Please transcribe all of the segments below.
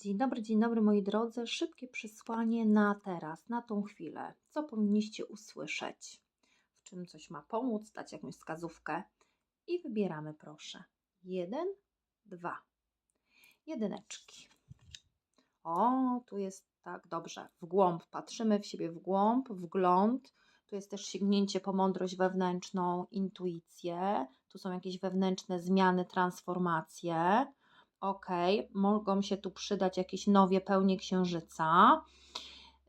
Dzień dobry, dzień dobry moi drodzy. Szybkie przesłanie na teraz, na tą chwilę. Co powinniście usłyszeć? W czym coś ma pomóc, dać jakąś wskazówkę? I wybieramy proszę. Jeden, dwa. Jedyneczki. O, tu jest tak, dobrze. W głąb. Patrzymy w siebie w głąb, wgląd. Tu jest też sięgnięcie po mądrość wewnętrzną, intuicję. Tu są jakieś wewnętrzne zmiany, transformacje. Ok, mogą się tu przydać jakieś nowe pełnie księżyca.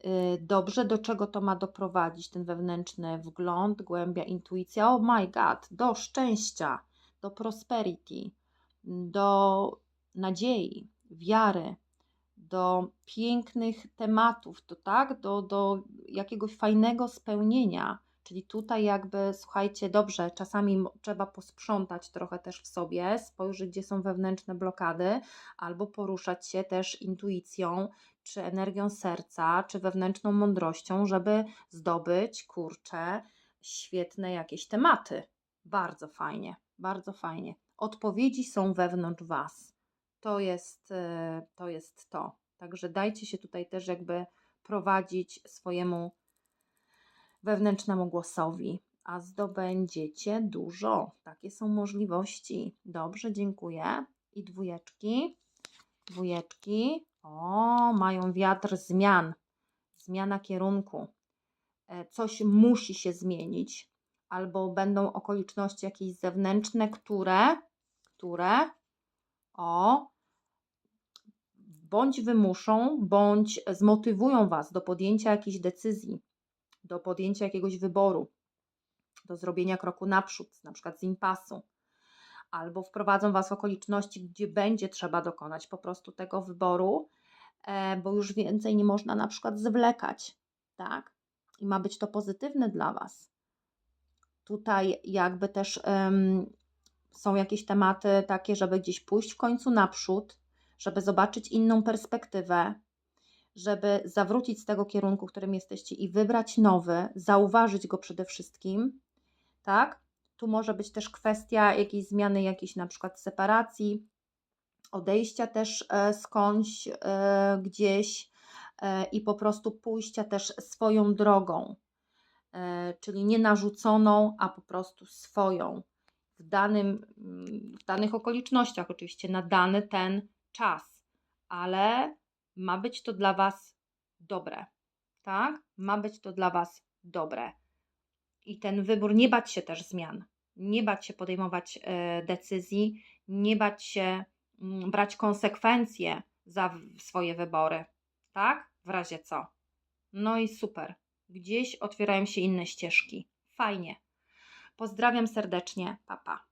Yy, Dobrze, do czego to ma doprowadzić ten wewnętrzny wgląd, głębia, intuicja? Oh my god, do szczęścia, do prosperity, do nadziei, wiary, do pięknych tematów, to tak, do, do jakiegoś fajnego spełnienia. Czyli tutaj jakby, słuchajcie, dobrze, czasami trzeba posprzątać trochę też w sobie, spojrzeć, gdzie są wewnętrzne blokady, albo poruszać się też intuicją, czy energią serca, czy wewnętrzną mądrością, żeby zdobyć, kurczę, świetne jakieś tematy. Bardzo fajnie, bardzo fajnie. Odpowiedzi są wewnątrz Was. To jest, e, to jest to. Także dajcie się tutaj też jakby prowadzić swojemu wewnętrznemu głosowi, a zdobędziecie dużo. Takie są możliwości. Dobrze, dziękuję. I dwójeczki. Dwójeczki. O, mają wiatr zmian. Zmiana kierunku. E, Coś musi się zmienić, albo będą okoliczności jakieś zewnętrzne, które, które, o, bądź wymuszą, bądź zmotywują Was do podjęcia jakiejś decyzji do podjęcia jakiegoś wyboru, do zrobienia kroku naprzód, na przykład z impasu, albo wprowadzą Was w okoliczności, gdzie będzie trzeba dokonać po prostu tego wyboru, e, bo już więcej nie można na przykład zwlekać, tak? I ma być to pozytywne dla Was. Tutaj jakby też em, są jakieś tematy takie, żeby gdzieś pójść w końcu naprzód, żeby zobaczyć inną perspektywę, żeby zawrócić z tego kierunku, którym jesteście i wybrać nowy, zauważyć go przede wszystkim, tak? Tu może być też kwestia jakiejś zmiany, jakiejś na przykład separacji, odejścia też e, skądś e, gdzieś e, i po prostu pójścia też swoją drogą, czyli nie narzuconą, a po prostu swoją w, danym, w danych okolicznościach, oczywiście na dany ten czas, ale ma być to dla Was dobre, tak? Ma być to dla Was dobre. I ten wybór, nie bać się też zmian, nie bać się podejmować e, decyzji, nie bać się mm, brać konsekwencje za swoje wybory, tak? W razie co. No i super. Gdzieś otwierają się inne ścieżki. Fajnie. Pozdrawiam serdecznie. Papa. Pa.